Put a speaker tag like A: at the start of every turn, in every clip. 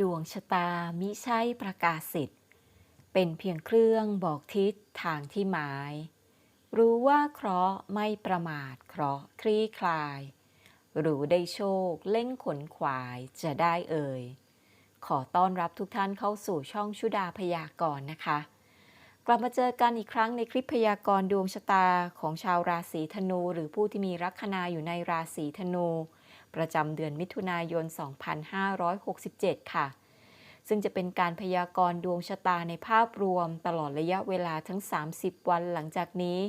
A: ดวงชะตามิใช่ประกาศสิทธิ์เป็นเพียงเครื่องบอกทิศทางที่หมาย รู้ว่าเคราะห์ไม่ประมาทเคราะห์คลี่คลาย รู้ได้โชคเล่งขนขวายจะได้เอ่ย ขอต้อนรับทุกท่านเข้าสู่ช่องชุดาพยากรณ์นะคะ กลับมาเจอกันอีกครั้งในคลิปพยากรณ์ดวงชะตาของชาวราศีธนู หรือผู้ที่มีลัคนาอยู่ในราศีธนู ประจำเดือนมิถุนายน 2567 ค่ะ ซึ่งจะเป็นการพยากรณ์ดวงชะตาในภาพรวม ตลอดระยะเวลาทั้ง 30 วันหลังจากนี้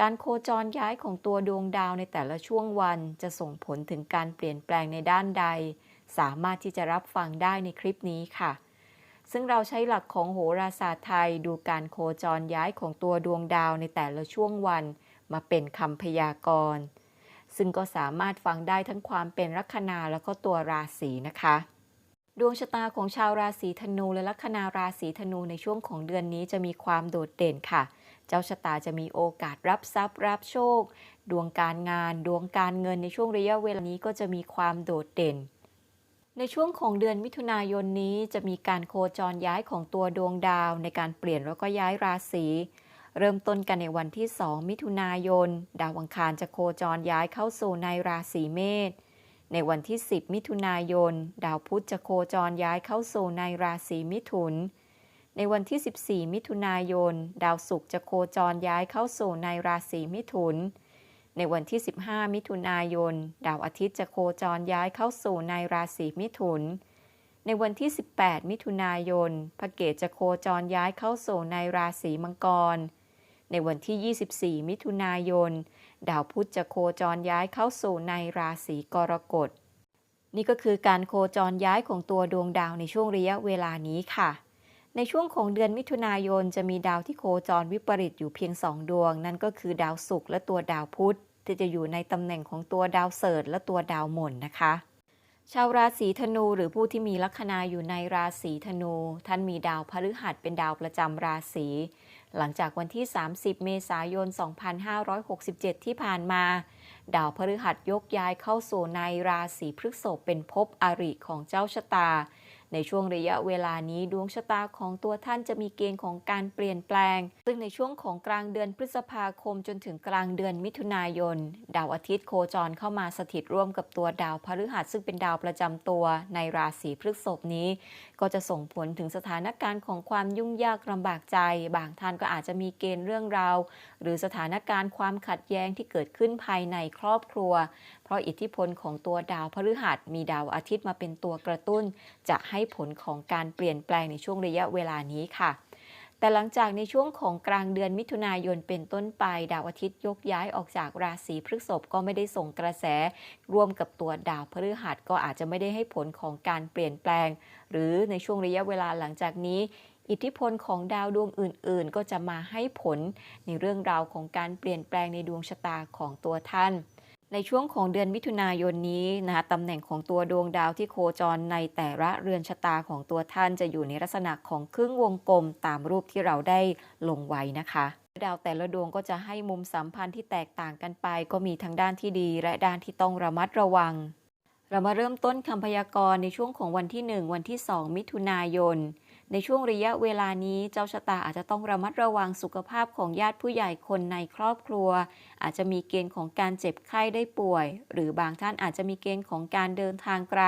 A: การโคจรย้ายของตัวดวงดาวในแต่ละช่วงวันจะส่งผลถึงการเปลี่ยนแปลงในด้านใด สามารถที่จะรับฟังได้ในคลิปนี้ค่ะซึ่งเราใช้หลักของโหราศาสตร์ไทยดูการโคจรย้ายของตัวดวงดาวในแต่ละช่วงวัน มาเป็นคำพยากรณ์ ซึ่งก็สามารถฟังได้ทั้งความเป็นลัคนาแล้วก็ตัวราศีนะคะ ดวงชะตาของชาวราศีธนูและลัคนาราศีธนูในช่วงของเดือนนี้จะมีความโดดเด่นค่ะ เจ้าชะตาจะมีโอกาสรับทรัพย์รับโชค ดวงการงาน ดวงการเงินในช่วงระยะเวลานี้ก็จะมีความโดดเด่นในช่วงของเดือนมิถุนายนนี้จะมีการโคจรย้ายของตัวดวงดาวในการเปลี่ยนแล้วก็ย้ายราศี เริ่มต้นกันในวันที่ 2 มิถุนายน ดาวอังคารจะโคจรย้ายเข้าสู่ในราศีเมษ ในวันที่ 10 มิถุนายน ดาวพุธจะโคจรย้ายเข้าสู่ในราศีมิถุน ในวันที่ 14 มิถุนายน ดาวศุกร์จะโคจรย้ายเข้าสู่ในราศีมิถุน ในวันที่ 15 มิถุนายน ดาวอาทิตย์จะโคจรย้ายเข้าสู่ในราศีมิถุนในวันที่ 18 มิถุนายน พระเกตจะโคจรย้ายเข้าสู่ในราศีมังกร ในวันที่ 24 มิถุนายน ดาวพุธจะโคจรย้ายเข้าสู่ในราศีกรกฎ นี่ก็คือการโคจรย้ายของตัวดวงดาวในช่วงระยะเวลานี้ค่ะ ในช่วงของเดือนมิถุนายนจะมีดาวที่โคจรวิปริตอยู่เพียงสองดวง นั่นก็คือดาวศุกร์และตัวดาวพุธที่จะอยู่ในตำแหน่งของตัวดาวเสริร์และตัวดาวหม่นนะคะชาวราศีธนูหรือผู้ที่มีลัคนาอยู่ในราศีธนู ท่านมีดาวพฤหัสเป็นดาวประจำราศี หลังจากวันที่ 30 เมษายน 2567 ที่ผ่านมา ดาวพฤหัสยกย้ายเข้าสู่ในราศีพฤษภเป็นภพอริของเจ้าชะตา ในช่วงระยะเวลานี้ดวงชะตาของตัวท่านจะมีเกณฑ์ของการเปลี่ยนแปลง ซึ่งในช่วงของกลางเดือนพฤษภาคมจนถึงกลางเดือนมิถุนายน ดาวอาทิตย์โคจรเข้ามาสถิตร่วมกับตัวดาวพฤหัสซึ่งเป็นดาวประจำตัวในราศีพฤษภนี้ ก็จะส่งผลถึงสถานการณ์ของความยุ่งยากลำบากใจ บางท่านก็อาจจะมีเกณฑ์เรื่องราว หรือสถานการณ์ความขัดแย้งที่เกิดขึ้นภายในครอบครัว เพราะอิทธิพลของตัวดาวพฤหัสมีดาวอาทิตย์มาเป็นตัวกระตุ้นจะให้ผลของการเปลี่ยนแปลงในช่วงระยะเวลานี้ค่ะ แต่หลังจากในช่วงของกลางเดือนมิถุนายนเป็นต้นไป ดาวอาทิตย์ยกย้ายออกจากราศีพฤษภก็ไม่ได้ส่งกระแสร่วมกับตัวดาวพฤหัสก็อาจจะไม่ได้ให้ผลของการเปลี่ยนแปลง หรือในช่วงระยะเวลาหลังจากนี้อิทธิพลของดาวดวงอื่น ๆ ก็จะมาให้ผลในเรื่องราวของการเปลี่ยนแปลงในดวงชะตาของตัวท่าน ในช่วงของเดือนมิถุนายนนี้นะคะตำแหน่งของตัวดวงดาวที่โคจรในแต่ละเรือนชะตาของตัวท่านจะอยู่ในลักษณะของครึ่งวงกลมตามรูปที่เราได้ลงไว้นะคะ ดาวแต่ละดวงก็จะให้มุมสัมพันธ์ที่แตกต่างกันไป ก็มีทั้งด้านที่ดี และด้านที่ต้องระมัดระวัง เรามาเริ่มต้นคำพยากรณ์ในช่วงของวันที่ 1 วันที่ 2 มิถุนายน ในช่วงระยะเวลานี้เจ้าชะตาอาจจะต้องระมัดระวังสุขภาพของญาติผู้ใหญ่คนในครอบครัว อาจจะมีเกณฑ์ของการเจ็บไข้ได้ป่วย หรือบางท่านอาจจะมีเกณฑ์ของการเดินทางไกล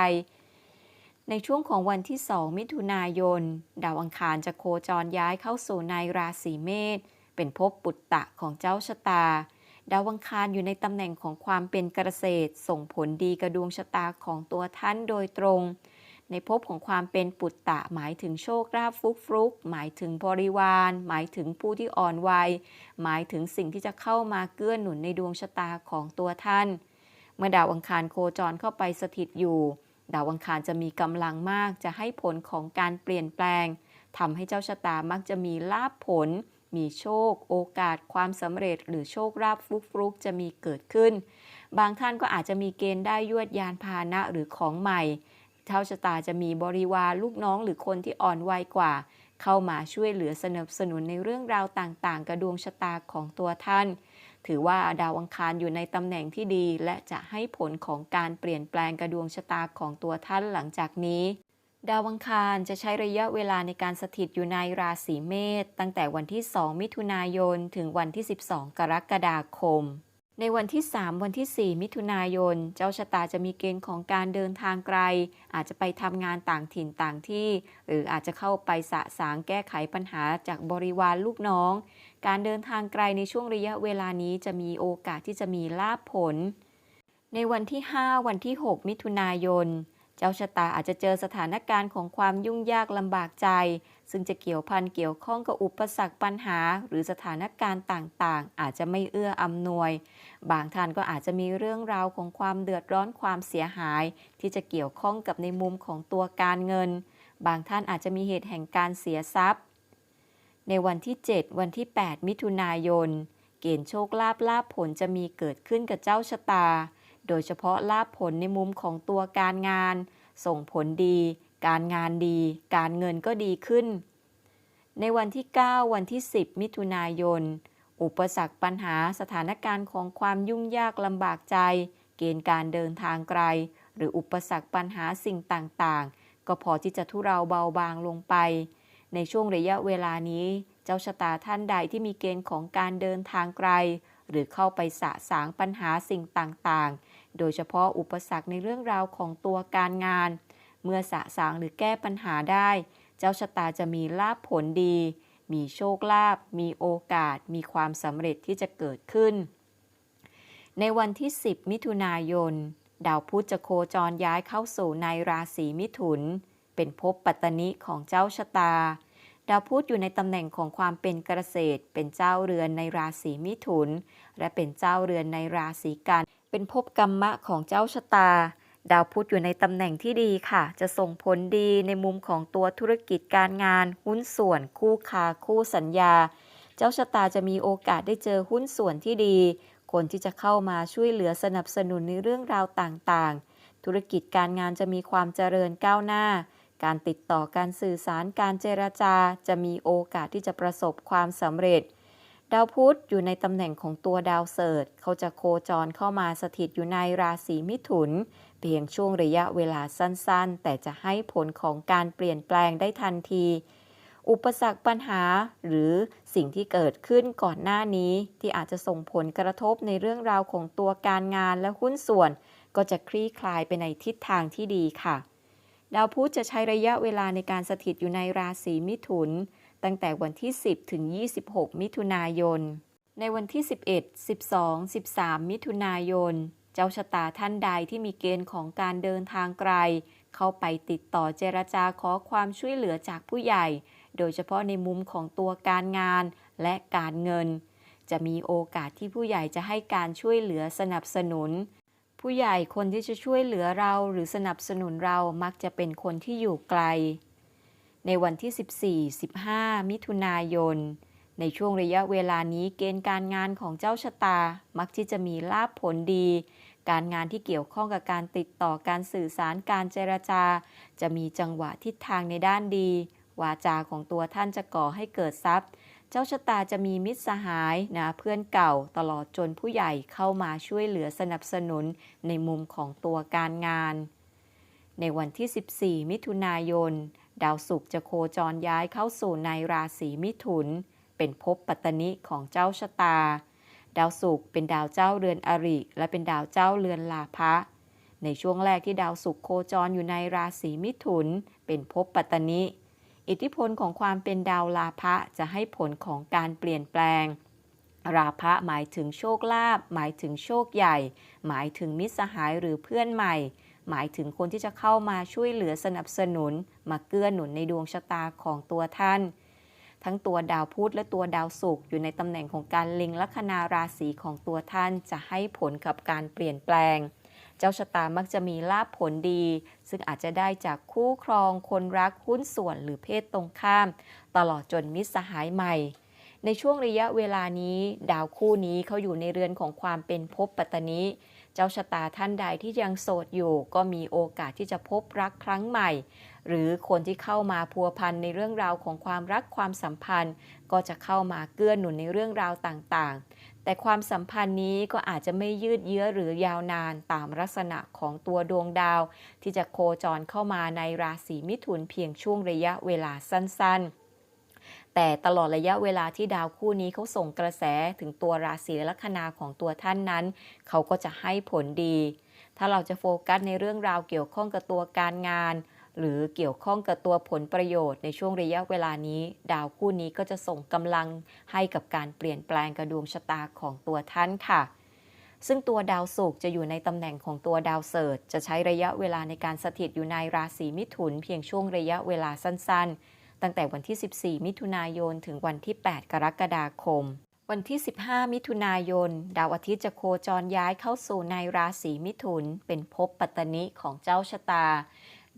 A: ในช่วงของวันที่ 2 มิถุนายน ดาวอังคารจะโคจรย้ายเข้าสู่ในราศีเมษเป็นภพปุตตะของเจ้าชะตา ดาวอังคารอยู่ในตำแหน่งของความเป็นเกษตร ส่งผลดีกับดวงชะตาของตัวท่านโดยตรง ในภพของความเป็นปุตตะ หมายถึงโชคลาภฟุกฟลุกหมายถึงบริวาร หมายถึงผู้ที่อ่อนวัย หมายถึงสิ่งที่จะเข้ามาเกื้อหนุนในดวงชะตาของตัวท่าน เมื่อดาวอังคารโคจรเข้าไปสถิตอยู่ ดาวอังคารจะมีกำลังมากจะให้ผลของการเปลี่ยนแปลงทำให้เจ้าชะตามักจะมีลาภผล มีโชค โอกาส ความสำเร็จ หรือโชคลาภฟุกฟลุกจะมีเกิดขึ้น บางท่านก็อาจจะมีเกณฑ์ได้ยวดยานพาหนะหรือของใหม่ เจ้าชะตาจะมีบริวารลูกน้องหรือคนที่อ่อนวัยกว่า เข้ามาช่วยเหลือสนับสนุนในเรื่องราวต่างๆ กระดวงชะตาของตัวท่าน ถือว่าดาวอังคารอยู่ในตำแหน่งที่ดี และจะให้ผลของการเปลี่ยนแปลงกระดวงชะตาของตัวท่านหลังจากนี้ดาวอังคารจะใช้ระยะเวลาในการสถิตอยู่ในราศีเมษตั้งแต่วันที่ 2 มิถุนายน ถึงวันที่ 12 กรกฎาคม ในวันที่ 3 วันที่ 4 มิถุนายน เจ้าชะตาจะมีเกณฑ์ของการเดินทางไกล อาจจะไปทำงานต่างถิ่นต่างที่ หรืออาจจะเข้าไปสะสางแก้ไขปัญหาจากบริวารลูกน้อง การเดินทางไกลในช่วงระยะเวลานี้จะมีโอกาสที่จะมีลาภผล ในวันที่ 5 วันที่ 6 มิถุนายน เจ้าชะตาอาจจะเจอสถานการณ์ของความยุ่งยากลำบากใจ ซึ่งจะเกี่ยวพันเกี่ยวข้องกับอุปสรรคปัญหา หรือสถานการณ์ต่างๆ อาจจะไม่เอื้ออำนวย บางท่านก็อาจจะมีเรื่องราวของความเดือดร้อนความเสียหาย ที่จะเกี่ยวข้องกับในมุมของตัวการเงิน บางท่านอาจจะมีเหตุแห่งการเสียทรัพย์ ในวันที่ 7 วันที่ 8 มิถุนายน เกณฑ์โชคลาภลาภผลจะมีเกิดขึ้นกับเจ้าชะตา โดยเฉพาะลาภผลในมุมของตัวการงาน ส่งผลดี การงานดี การเงินก็ดีขึ้น ในวันที่ 9 วันที่ 10 มิถุนายน อุปสรรคปัญหาสถานการณ์ของความยุ่งยากลำบากใจ เกณฑ์การเดินทางไกล หรืออุปสรรคปัญหาสิ่งต่างๆ ก็พอที่จะทุเราเบาบางลงไป ในช่วงระยะเวลานี้เจ้าชะตาท่านใดที่มีเกณฑ์ของการเดินทางไกล หรือเข้าไปสะสางปัญหาสิ่งต่างๆ โดยเฉพาะอุปสรรคในเรื่องราวของตัวการงาน เมื่อสะสางหรือแก้ปัญหาได้ เจ้าชะตาจะมีลาภผลดี มีโชคลาภ มีโอกาส มีความสำเร็จที่จะเกิดขึ้น ในวันที่ 10 มิถุนายน ดาวพุธจะโคจรย้ายเข้าสู่ในราศีมิถุน เป็นภพปัตตนิของเจ้าชะตา ดาวพุธอยู่ในตำแหน่งของความเป็นเกษตร เป็นเจ้าเรือนในราศีมิถุน และเป็นเจ้าเรือนในราศีกัน เป็นภพกรรมะของเจ้าชะตา ดาวพุธอยู่ในตำแหน่งที่ดีค่ะ จะส่งผลดีในมุมของตัวธุรกิจการงาน หุ้นส่วน คู่ค้าคู่สัญญา เจ้าชะตาจะมีโอกาสได้เจอหุ้นส่วนที่ดี คนที่จะเข้ามาช่วยเหลือสนับสนุนในเรื่องราวต่างๆ ธุรกิจการงานจะมีความเจริญก้าวหน้า การติดต่อการสื่อสารการเจรจา จะมีโอกาสที่จะประสบความสำเร็จ ดาวพุธอยู่ในตำแหน่งของตัวดาวเสิร์ชเขาจะโคจรเข้ามาสถิตอยู่ในราศีมิถุน เพียงช่วงระยะเวลาสั้นๆ แต่จะให้ผลของการเปลี่ยนแปลงได้ทันที อุปสรรคปัญหาหรือสิ่งที่เกิดขึ้นก่อนหน้านี้ที่อาจจะส่งผลกระทบในเรื่องราวของตัวการงานและหุ้นส่วน ก็จะคลี่คลายไปในทิศทางที่ดีค่ะ ดาวพุธจะใช้ระยะเวลาในการสถิตอยู่ในราศีมิถุน ตั้งแต่วันที่ 10 ถึง 26 มิถุนายน ในวันที่ 11 12 13 มิถุนายน เจ้าชะตาท่านใดที่มีเกณฑ์ของการเดินทางไกล เข้าไปติดต่อเจรจาขอความช่วยเหลือจากผู้ใหญ่ โดยเฉพาะในมุมของตัวการงานและการเงิน จะมีโอกาสที่ผู้ใหญ่จะให้การช่วยเหลือสนับสนุนผู้ใหญ่คนที่จะช่วยเหลือเราหรือสนับสนุนเรามักจะเป็นคนที่อยู่ไกล ในวันที่ 14 15 มิถุนายน ในช่วงระยะเวลานี้เกณฑ์การงานของเจ้าชะตา มักที่จะมีลาภผลดี การงานที่เกี่ยวข้องกับการติดต่อการสื่อสารการเจรจา จะมีจังหวะทิศทางในด้านดี วาจาของตัวท่านจะก่อให้เกิดทรัพย์ เจ้าชะตาจะมีมิตรสหายนะเพื่อนเก่าตลอดจนผู้ใหญ่เข้ามาช่วยเหลือสนับสนุนในมุมของตัวการงาน ในวันที่ 14 มิถุนายน ดาวศุกร์จะโคจรย้ายเข้าสู่ในราศีมิถุน เป็นภพปัตตนิของเจ้าชะตา ดาวศุกร์เป็นดาวเจ้าเรือนอริ และเป็นดาวเจ้าเรือนลาภะในช่วงแรกที่ดาวศุกร์โคจรอยู่ในราศีมิถุน เป็นภพปัตตนิ อิทธิพลของความเป็นดาวลาภะจะให้ผลของการเปลี่ยนแปลง ราภะหมายถึงโชคลาภหมายถึงโชคใหญ่ หมายถึงมิตรสหายหรือเพื่อนใหม่ หมายถึงคนที่จะเข้ามาช่วยเหลือสนับสนุน มาเกื้อหนุนในดวงชะตาของตัวท่าน ทั้งตัวดาวพุธและตัวดาวศุกร์อยู่ในตำแหน่งของการเล็งลัคนาราศีของตัวท่านจะให้ผลกับการเปลี่ยนแปลง เจ้าชะตามักจะมีลาภผลดี ซึ่งอาจจะได้จากคู่ครอง คนรักหุ้นส่วนหรือเพศตรงข้าม ตลอดจนมิตรสหายใหม่ในช่วงระยะเวลานี้ ดาวคู่นี้เขาอยู่ในเรือนของความเป็นภพปัตตนิ เจ้าชะตาท่านใดที่ยังโสดอยู่ ก็มีโอกาสที่จะพบรักครั้งใหม่ หรือคนที่เข้ามาพัวพันในเรื่องราวของความรักความสัมพันธ์ ก็จะเข้ามาเกื้อหนุนในเรื่องราวต่างๆ แต่ความสัมพันธ์นี้ก็อาจจะไม่ยืดเยื้อหรือยาวนานตามลักษณะของตัวดวงดาว ที่จะโคจรเข้ามาในราศีมิถุนเพียงช่วงระยะเวลาสั้นๆ แต่ตลอดระยะเวลาที่ดาวคู่นี้เขาส่งกระแสถึงตัวราศีและลัคนาของตัวท่านนั้น เขาก็จะให้ผลดี ถ้าเราจะโฟกัสในเรื่องราวเกี่ยวข้องกับตัวการงาน หรือเกี่ยวข้องกับตัวผลประโยชน์ในช่วงระยะเวลานี้ ดาวคู่นี้ก็จะส่งกำลังให้กับการเปลี่ยนแปลงกระดวงชะตาของตัวท่านค่ะซึ่งตัวดาวศุกร์จะอยู่ในตำแหน่งของตัวดาวเสิร์ชจะใช้ระยะเวลาในการสถิตอยู่ในราศีมิถุน เพียงช่วงระยะเวลาสั้นๆ ตั้งแต่วันที่ 14 มิถุนายน ถึงวันที่ 8 กรกฎาคม วันที่ 15 มิถุนายน ดาวอาทิตย์จะโคจรย้ายเข้าสู่ในราศีมิถุน เป็นภพปัตตนิของเจ้าชะตา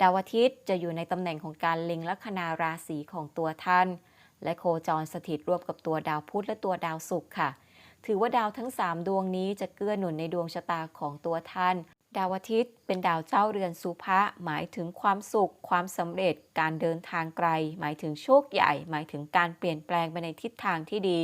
A: ดาวอาทิตย์จะอยู่ในตำแหน่งของการเล็งลัคนาราศีของตัวท่าน และโคจรสถิตร่วมกับตัวดาวพุธและตัวดาวศุกร์ค่ะ ถือว่าดาวทั้ง 3 ดวงนี้จะเกื้อหนุนในดวงชะตาของตัวท่าน ดาวอาทิตย์เป็นดาวเจ้าเรือนสุภะหมายถึงความสุข ความสำเร็จ การเดินทางไกล หมายถึงโชคใหญ่ หมายถึงการเปลี่ยนแปลงไปในทิศทางที่ดี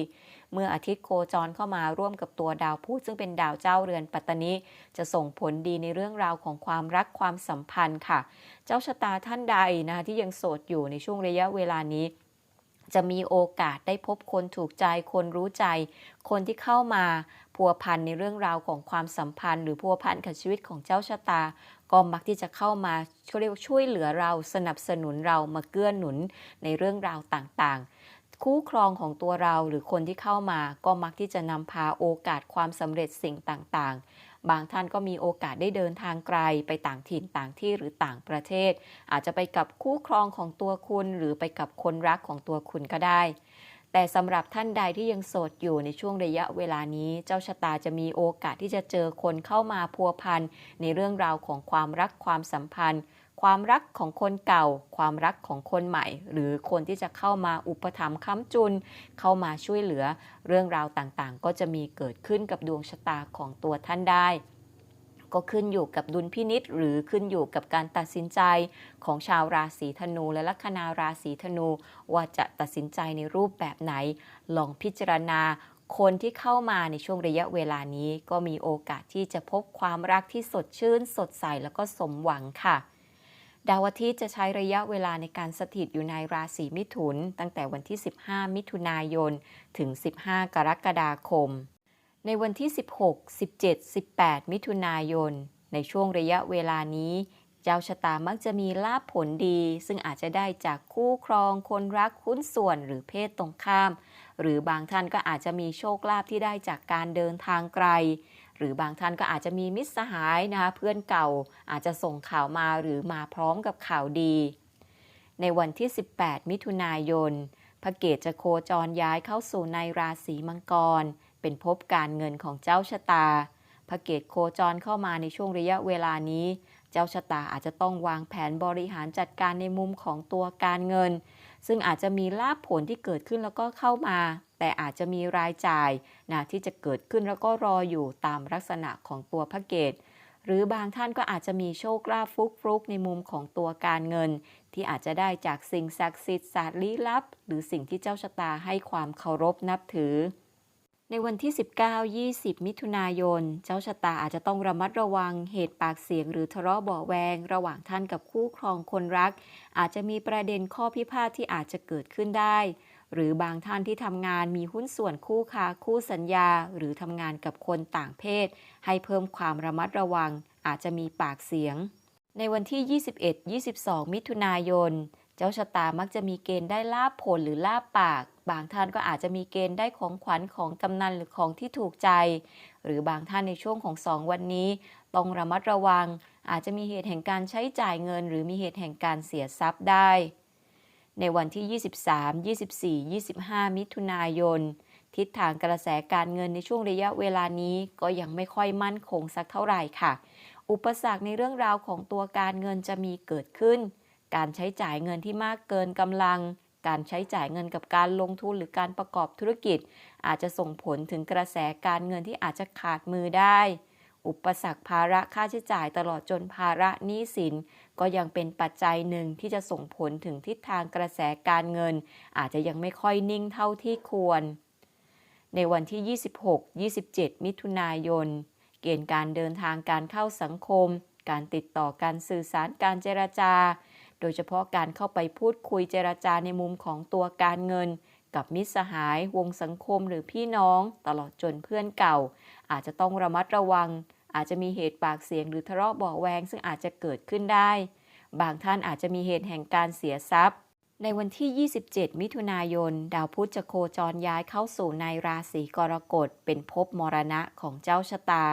A: เมื่ออาทิตย์โคจรเข้ามาร่วมกับตัวดาวพุธซึ่งเป็นดาวเจ้าเรือนปัตตนิจะส่งผลดีในเรื่องราวของความรักความสัมพันธ์ค่ะ เจ้าชะตาท่านใดนะคะที่ยังโสดอยู่ในช่วงระยะเวลานี้จะมีโอกาสได้พบคนถูกใจคนรู้ใจ คนที่เข้ามา พัวพันในเรื่องราวของความสัมพันธ์ หรือพัวพันกับชีวิตของเจ้าชะตา ก็มักที่จะเข้ามาเขาเรียกว่าช่วยเหลือเราสนับสนุนเรามาเกื้อหนุนในเรื่องราวต่างๆ คู่ครองของตัวเราหรือคนที่เข้ามาก็มักที่จะนำพาโอกาสความสำเร็จสิ่งต่างๆ บางท่านก็มีโอกาสได้เดินทางไกลไปต่างถิ่นต่างที่หรือต่างประเทศ อาจจะไปกับคู่ครองของตัวคุณ หรือไปกับคนรักของตัวคุณก็ได้ แต่สำหรับท่านใดที่ยังโสดอยู่ในช่วงระยะเวลานี้ เจ้าชะตาจะมีโอกาสที่จะเจอคนเข้ามาพัวพันในเรื่องราวของความรักความสัมพันธ์ ความรักของคนเก่า ความรักของคนใหม่ หรือคนที่จะเข้ามาอุปถัมภ์ค้ำจุน เข้ามาช่วยเหลือ เรื่องราวต่างๆ ก็จะมีเกิดขึ้นกับดวงชะตาของตัวท่านได้ ก็ขึ้นอยู่กับดุลพินิษหรือขึ้นอยู่กับการตัดสินใจของชาวราศีธนู และลัคนาราศีธนู ว่าจะตัดสินใจในรูปแบบไหน ลองพิจารณาคนที่เข้ามาในช่วงระยะเวลานี้ ก็มีโอกาสที่จะพบความรักที่สดชื่น สดใสแล้วก็สมหวังค่ะ ดาวอาทิตย์จะใช้ระยะเวลาในการสถิตอยู่ในราศีมิถุน ตั้งแต่วันที่ 15 มิถุนายน ถึง 15 กรกฎาคม ในวันที่ 16 17 18 มิถุนายน ในช่วงระยะเวลานี้ เจ้าชะตามักจะมีลาภผลดี ซึ่งอาจจะได้จากคู่ครอง คนรักหุ้นส่วนหรือเพศตรงข้าม หรือบางท่านก็อาจจะมีโชคลาภที่ได้จากการเดินทางไกล หรือบางท่านก็อาจจะมีมิตรสหายนะคะเพื่อนเก่าอาจจะส่งข่าวมาหรือมาพร้อมกับข่าวดี ในวันที่ 18 มิถุนายนพระเกตจะโคจรย้ายเข้าสู่ในราศีมังกร เป็นภพการเงินของเจ้าชะตา พระเกตโคจรเข้ามาในช่วงระยะเวลานี้ เจ้าชะตาอาจจะต้องวางแผนบริหารจัดการในมุมของตัวการเงิน ซึ่งอาจจะมีลาภผลที่เกิดขึ้นแล้วก็เข้ามา แต่อาจจะมีรายจ่ายนะที่จะเกิดขึ้นแล้วก็รออยู่ตามลักษณะของตัวพระเกตหรือบางท่านก็อาจจะมีโชคลาภฟุกฟุกในมุมของตัวการเงิน ที่อาจจะได้จากสิ่งศักดิ์สิทธิ์ศาสตร์ลี้ลับ หรือสิ่งที่เจ้าชะตาให้ความเคารพนับถือ ในวันที่ 19-20 มิถุนายน เจ้าชะตาอาจจะต้องระมัดระวังเหตุปากเสียง หรือทะเลาะเบาะแวง ระหว่างท่านกับคู่ครองคนรัก อาจจะมีประเด็นข้อพิพาทที่อาจจะเกิดขึ้นได้ หรือบางท่านที่ทำงานมีหุ้นส่วนคู่ค้าคู่สัญญา หรือทำงานกับคนต่างเพศ ให้เพิ่มความระมัดระวัง อาจจะมีปากเสียง ในวันที่ 21-22 มิถุนายน เจ้าชะตามักจะมีเกณฑ์ได้ลาบผลหรือลาบปาก บางท่านก็อาจจะมีเกณฑ์ได้ของขวัญของกำนันหรือของที่ถูกใจ หรือบางท่านในช่วงของ 2 วันนี้ ต้องระมัดระวัง อาจจะมีเหตุแห่งการใช้จ่ายเงิน หรือมีเหตุแห่งการเสียทรัพย์ได้ ในวันที่ 23 24 25 มิถุนายน ทิศทางกระแสการเงินในช่วงระยะเวลานี้ก็ยังไม่ค่อยมั่นคงสักเท่าไหร่ค่ะ อุปสรรคในเรื่องราวของตัวการเงินจะมีเกิดขึ้น การใช้จ่ายเงินที่มากเกินกำลัง การใช้จ่ายเงินกับการลงทุนหรือการประกอบธุรกิจ อาจจะส่งผลถึงกระแสการเงินที่อาจจะขาดมือได้ อุปสรรคภาระค่าใช้จ่ายตลอดจนภาระหนี้สิน ก็ยังเป็นปัจจัยหนึ่งที่จะส่งผลถึงทิศทางกระแสการเงิน อาจจะยังไม่ค่อยนิ่งเท่าที่ควร ในวันที่ 26-27 มิถุนายน เกณฑ์การเดินทางการเข้าสังคม การติดต่อการสื่อสารการเจรจา โดยเฉพาะการเข้าไปพูดคุยเจรจาในมุมของตัวการเงิน กับมิตรสหายวงสังคมหรือพี่น้อง ตลอดจนเพื่อนเก่า อาจจะต้องระมัดระวัง อาจจะมีเหตุปากเสียงหรือทะเลาะเบาะแวงซึ่งอาจจะเกิดขึ้นได้ บางท่านอาจจะมีเหตุแห่งการเสียทรัพย์ ในวันที่ 27 มิถุนายน ดาวพุธจะโคจรย้ายเข้าสู่ในราศีกรกฎเป็นภพมรณะของเจ้าชะตา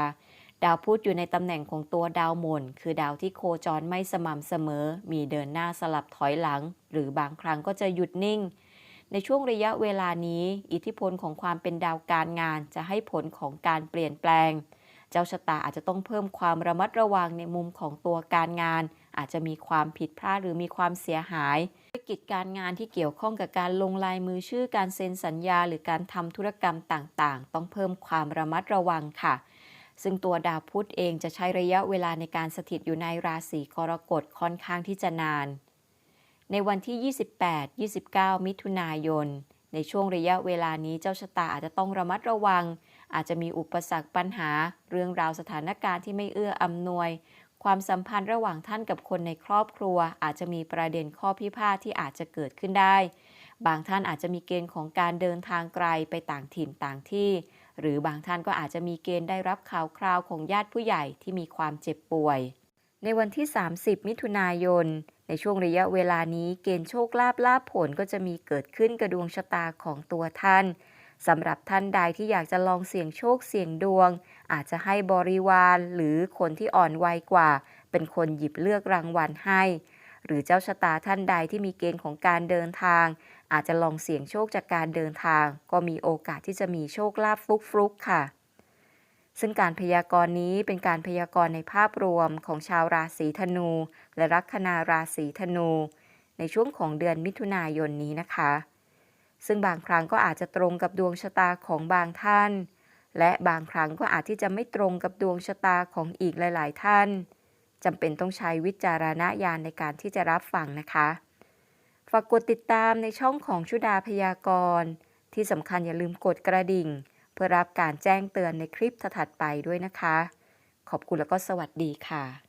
A: ดาวพุธอยู่ในตำแหน่งของตัวดาวหม่นคือดาวที่โคจรไม่สม่ำเสมอ มีเดินหน้าสลับถอยหลัง หรือบางครั้งก็จะหยุดนิ่ง ในช่วงระยะเวลานี้ อิทธิพลของความเป็นดาวการงานจะให้ผลของการเปลี่ยนแปลง เจ้าชะตาอาจจะต้องเพิ่มความระมัดระวังในมุมของตัวการงาน อาจจะมีความผิดพลาดหรือมีความเสียหายธุรกิจการงานที่เกี่ยวข้องกับการลงลายมือชื่อการเซ็นสัญญา หรือการทำธุรกรรมต่างๆ ต้องเพิ่มความระมัดระวังค่ะ ซึ่งตัวดาวพุธเองจะใช้ระยะเวลาในการสถิตอยู่ในราศีกรกฎค่อนข้างที่จะนาน ในวันที่ 28-29 มิถุนายน ในช่วงระยะเวลานี้เจ้าชะตาอาจจะต้องระมัดระวัง อาจจะมีอุปสรรคปัญหา เรื่องราวสถานการณ์ที่ไม่เอื้ออำนวย ความสัมพันธ์ระหว่างท่านกับคนในครอบครัว อาจจะมีประเด็นข้อพิพาทที่อาจจะเกิดขึ้นได้บางท่านอาจจะมีเกณฑ์ของการเดินทางไกลไปต่างถิ่นต่างที่ หรือบางท่านก็อาจจะมีเกณฑ์ได้รับข่าวคราวของญาติผู้ใหญ่ที่มีความเจ็บป่วย ในวันที่ 30 มิถุนายน ในช่วงระยะเวลานี้เกณฑ์โชคลาภลาภผลก็จะมีเกิดขึ้นกระดวงชะตาของตัวท่านสำหรับท่านใดที่อยากจะลองเสี่ยงโชคเสี่ยงดวง อาจจะให้บริวารหรือคนที่อ่อนวัยกว่า เป็นคนหยิบเลือกรางวัลให้ หรือเจ้าชะตาท่านใดที่มีเกณฑ์ของการเดินทาง อาจจะลองเสี่ยงโชคจากการเดินทาง ก็มีโอกาสที่จะมีโชคลาภฟลุกๆค่ะ ซึ่งการพยากรณ์นี้เป็นการพยากรณ์ในภาพรวมของชาวราศีธนู และลัคนาราศีธนู ในช่วงของเดือนมิถุนายนนี้นะคะ ซึ่งบางครั้งก็อาจจะตรงกับดวงชะตาของบางท่าน และบางครั้งก็อาจที่จะไม่ตรงกับดวงชะตาของอีกหลาย ๆ ท่านจำเป็นต้องใช้วิจารณญาณในการที่จะรับฟังนะคะ ฝากกดติดตามในช่องของชุดาพยากรณ์ ที่สำคัญอย่าลืมกดกระดิ่ง เพื่อรับการแจ้งเตือนในคลิปถัดไปด้วยนะคะ ขอบคุณแล้วก็สวัสดีค่ะ